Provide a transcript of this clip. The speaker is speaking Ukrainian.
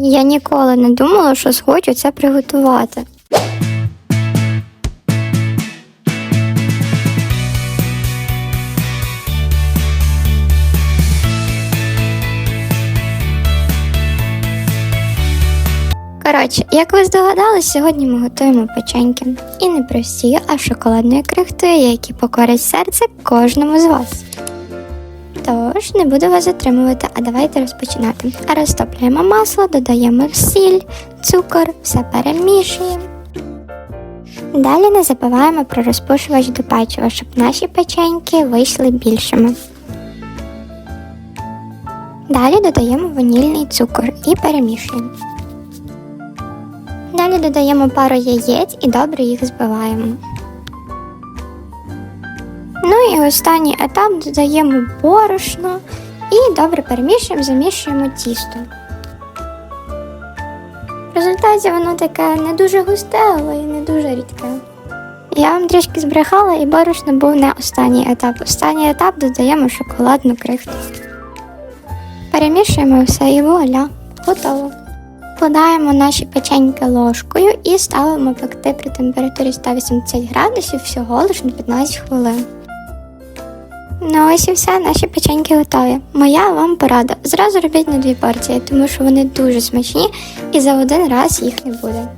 Я ніколи не думала, що схочу це приготувати. Коротше, як ви здогадались, сьогодні ми готуємо печеньки. І не прості, а шоколадної крихти, які покорять серце кожному з вас. Тож не буду вас затримувати, а давайте розпочинати. Розтоплюємо масло, додаємо сіль, цукор, все перемішуємо. Далі не забуваємо про розпушувач до печива, щоб наші печеньки вийшли більшими. Далі додаємо ванільний цукор і перемішуємо. Далі додаємо пару яєць і добре їх збиваємо. Ну і останній етап додаємо борошно і добре перемішуємо, замішуємо тісто. В результаті воно таке не дуже густе, але й не дуже рідке. Я вам трішки збрехала, і борошно був не останній етап. Останній етап додаємо шоколадну крихту. Перемішуємо все і вуаля, готово. Вкладаємо наші печеньки ложкою і ставимо пекти при температурі 180 градусів всього лише на 15 хвилин. Ну ось і все, наші печеньки готові. Моя вам порада. Зразу робіть на дві порції, тому що вони дуже смачні і за один раз їх не буде.